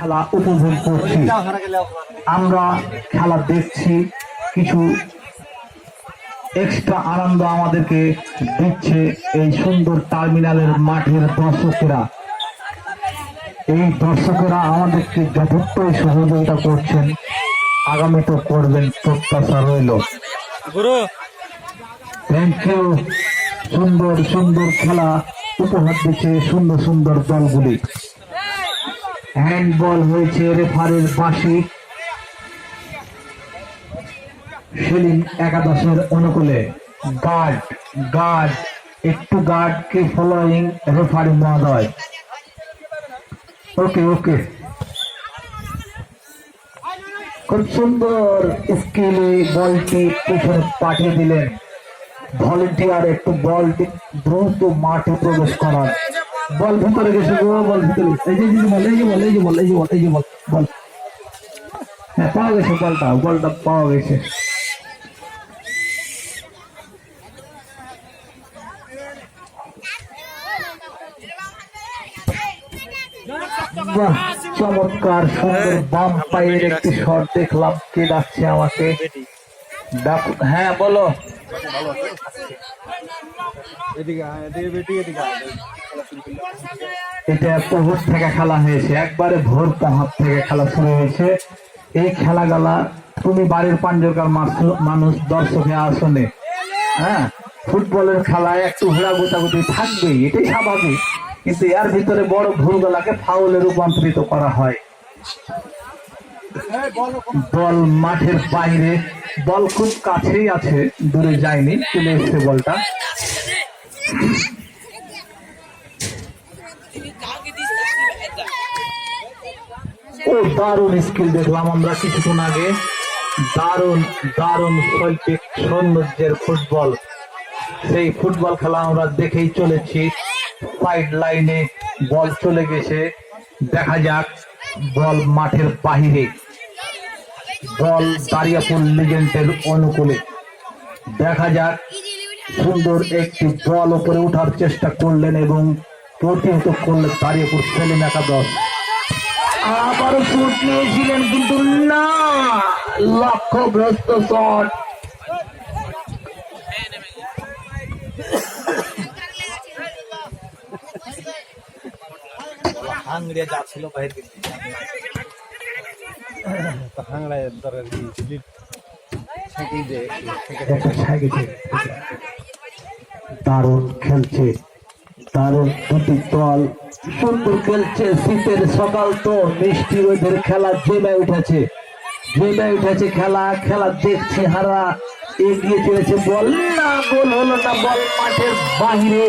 খেলা উপভোগ করছি। আমরা খেলা দেখছি কিছু এক্সট্রা আনন্দ আমাদেরকে দিচ্ছে এই সুন্দর টার্মিনালের মাঠের দর্শকেরা। এই দর্শকেরা আমাদেরকে যথেষ্টই সহযোগিতা করছেন। আগামীতে করবেন প্রত্যাশা রইল। থ্যাংক ইউ সুন্দর সুন্দর খেলা উপহার দিচ্ছে সুন্দর সুন্দর দলগুলি। হ্যান্ডবল হয়েছে রেফারের পাশে। সেলিম একাদশের অনুকূলে। গার্ড গার্ড, একটু গার্ড কে ফলোয়িং রেফারি মহোদয়। ওকে ওকে খুব সুন্দর স্কিলে বলটি পেছনে পাঠিয়ে দিলেন। ভলেন্টিয়ার একটু বলটি দ্রুত মাঠে প্রবেশ করান বল ভিতরে গেছে গো বল ভিতরে এই যে বল, এই যে বল, এই যে বল, এই যে বল, এই যে বল বল। হ্যাঁ পাওয়া গেছে বলটা বলটা পাওয়া গেছে। চমৎকার, সুন্দর বাম পায়ের একটি শট দেখলাম, কে ডাকছে আমাকে? হ্যাঁ বলো। এদিকে এদিকে বেটি এদিকে। এটা প্রভুর থেকে খেলা হয়েছে। একবারে ভোর পাহাড় থেকে খেলা শুরু হয়েছে। এই খেলাগুলা তুমি বাড়ির পাঞ্জরকার মানুষ, দর্শকে আসনে হ্যাঁ? ফুটবলের খেলায় একটু ঘোরা গোটাগুটি থাকবেই, এটাই স্বাভাবিক। কিন্তু এর ভিতরে বড় ভুলগুলাকে ফাউলে রূপান্তরিত করা হয়। বল মাঠের বাইরে, বল খুব কাছেই আছে, দূরে যায়নি, চলে এসছে বলটা। দারুণ স্কিল দেখলাম আমরা কিছুক্ষণ আগে। দারুণ দারুণ শৈল্পিক সৌন্দর্যের ফুটবল। সেই ফুটবল খেলা আমরা দেখেই চলেছি। সাইড লাইনে বল চলে গেছে। দেখা যাক বল মাঠের বাহিরে। বল দাঁড়িয়াপুর লিজেন্ডের অনুকূলে। দেখা যাক সুন্দর একটি বল উপরে ওঠার চেষ্টা করলেন এবং প্রতিহত করলেন দাঁড়িয়াপুর সেলিম একাদশ। আবারও শুট নিয়েছিলেন কিন্তু না লক্ষ্যভ্রষ্ট শট। যাচ্ছিল বাইরে হাংড়ায় সাইকেল দারুণ খেলছে। দারুণ দুটি দল সুন্দর খেলছে শীতের সকাল তো, মিষ্টি ওদের খেলা জেমে উঠেছে। জেমে উঠেছে খেলা খেলা দেখছে হারা। এগিয়ে চলেছে বল, না গোল হলো না বল, মাঠের বাহিরে